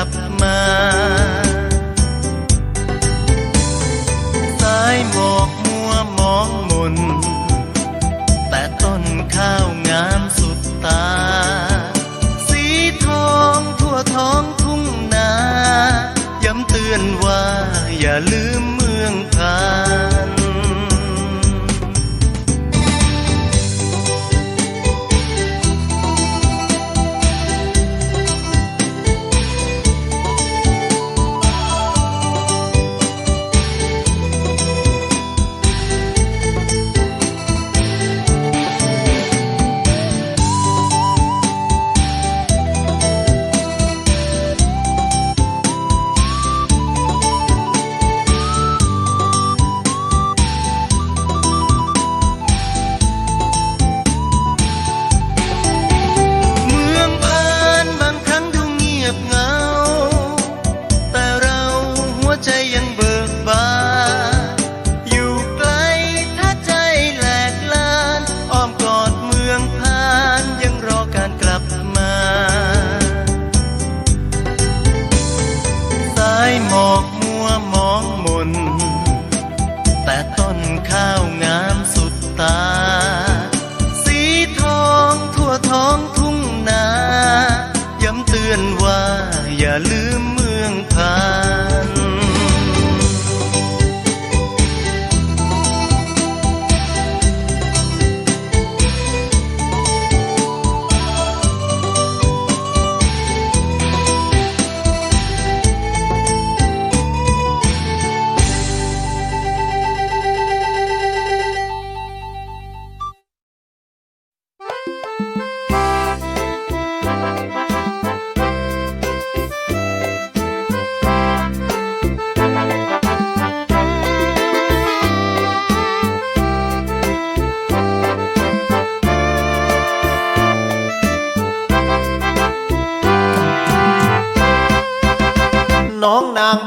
ับมา สายหมอกมัวมองมน แต่ต้นข้าวงามสุดตา สีทองทั่วท้องทุ่งนา ย้ำเตือนว่าอย่าลืมเมืองพา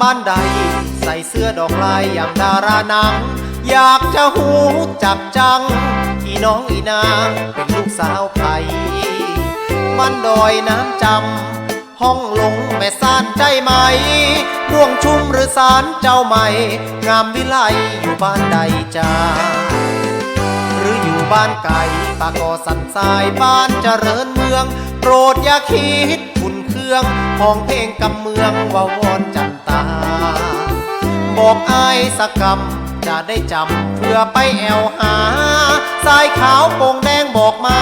บ้านใด ใส่เสื้อดอกลายอย่างดาราหนัง อยากจะหูจักจัง อีน้องอีนางเป็นลูกสาวไผ่บ้านดอยน้ำจำ ห้องหลงแม่สานใจไหมม่วงชุ่มหรือสารเจ้าใหม่ งามวิไลอยู่บ้านใดจ้าหรืออยู่บ้านไก่ปากอสันทรายบ้านเจริญเมือง โปรดอย่าคิดคุณเครื่อง ของเพลงกำเมืองว่าวอนจัน ตา บอกอายสักกำจะได้จำเพื่อไปแอวหา สายขาวโป่งแดงบอกมา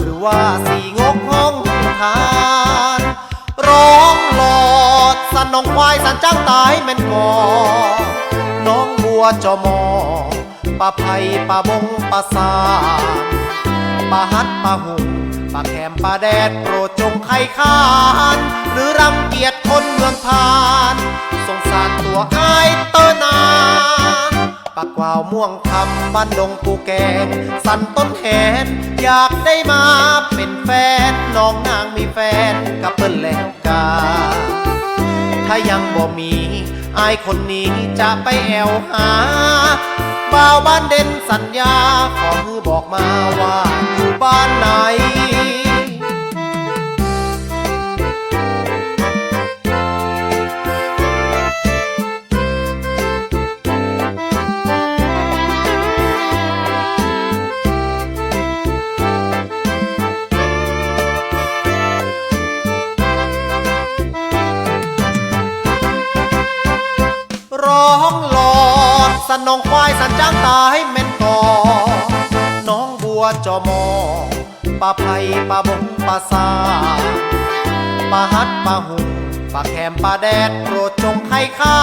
หรือว่าสีงกห้องทาน ร้องหลอดสันนองควายสันจ้างตายแม่นกอน้องบัวจอมอปลาไผ่ปลาบงปลาสาปลาฮัดปลาหุง ปลาแคมปลาแดดโปรดจงไข่คาน หรือรังเกียจคนเมืองพาน สงสารตัวอายเตอนาปากวาวม่วงคำบ้านดงปูแกง สันต้นแขนอยากได้มาเป็นแฟน น้องนางมีแฟนกับเปิ้นแล้วกา ถ้ายังบ่มีอายคนนี้จะไปแอวหาบ่าวบ้านเด่นสัญญาขอมือบอกมาว่า องหลอดสนองควายสันจ้างตายเม่นกอน้องบัวจอมอปลาไผ่ปลาบงปลาซาปลาฮัดปลาหุงปลาแคมปลาแดดโปรดจงไข่คา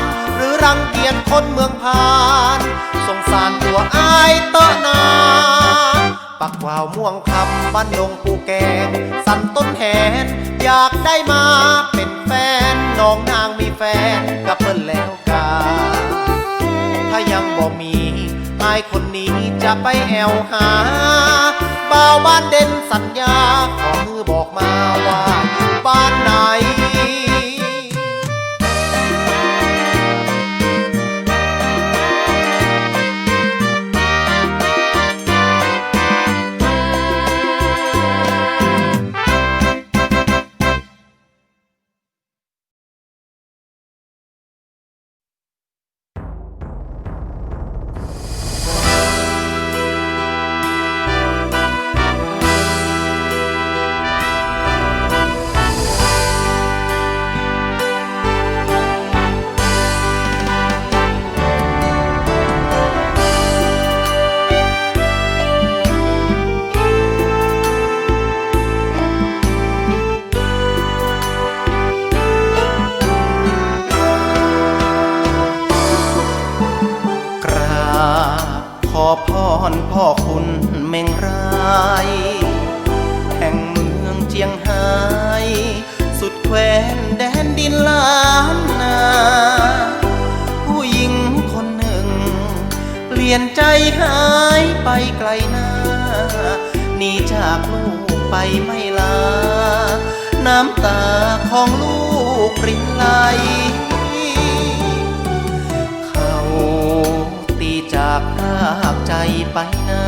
นหรือรังเกียจคนเมืองพาน สงสารตัวอายเตอะนาปักวาวม่วงคำบ้านดงปูแกง สันต้นแหนอยากได้มาเป็นแฟน น้องนางมีแฟนกับเปิ้นแล้วกา ถ้ายังบ่มีอายคนนี้จะไปแอวหาบ่าวบ้านเด่นสัญญาขอมือบอกมาายแห่งเมืองเจียงไฮ้สุดแคว้นแดนดินล้านนา ผู้หญิงคนหนึ่ง เปลี่ยนใจหายไปไกลหน้าหนีจากลูกไปไม่ลา น้ำตาของลูกรินไหลเขาตีจากรากใจไปนา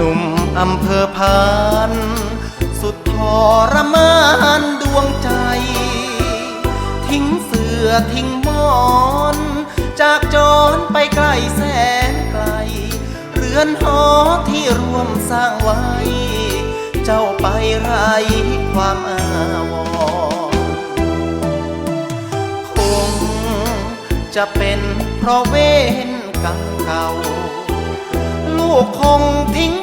หนุ่มอำเภอพาน สุดทรมานดวงใจ ทิ้งเสือทิ้งมอน จากจรไปไกลแสนไกล เรือนหอที่ร่วมสร้างไว้ เจ้าไปไรความอาวรคงจะเป็นเพราะเวรกรรมเก่าลูกคงทิ้ง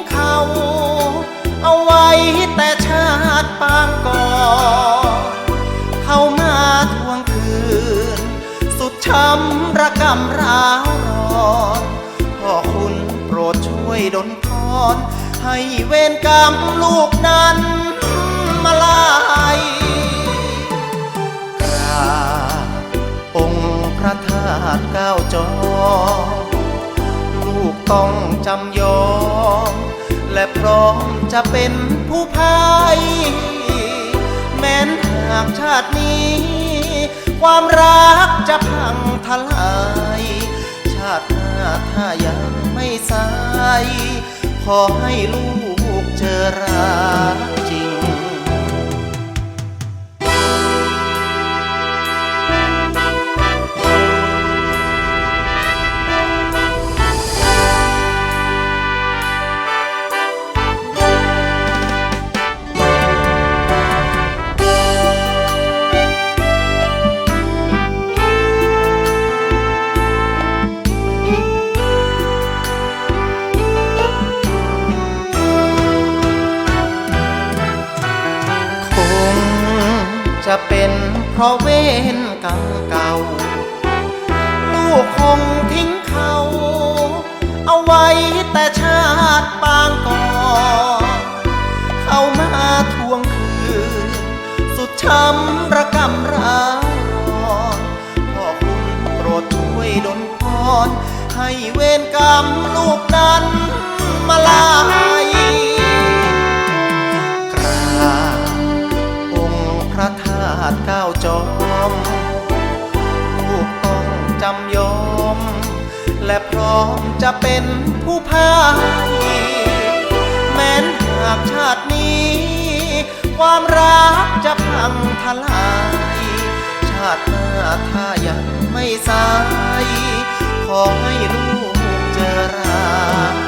ระกำร้าวร้อนพ่อคุณโปรดช่วยดลพรให้เวรกรรมลูกนั้นมาลายกราบองค์พระธาตุเก้าจอลูกต้องจำยอม และพร้อมจะเป็นผู้พาย แม้นหากชาตินี้ ความรักจะพังทลาย ชาติหน้าถ้ายังไม่สาย ขอให้ลูกเจอรัก จะเป็นเพราะเวรกรรมเก่า ลูกคงทิ้งเขา เอาไว้แต่ชาติปางก่อนเขามาทวงคืน สุดช้ำระกำร้าวรอนพ่อคุณโปรดช่วยดลพรให้เวรกรรมลูกนั้นมาลา มจะเป็นผู้พายแม้นหากชาตินี้ ความรักจะพังทลาย ชาติหน้าถ้ายังไม่สาย ขอให้ลูกเจอรา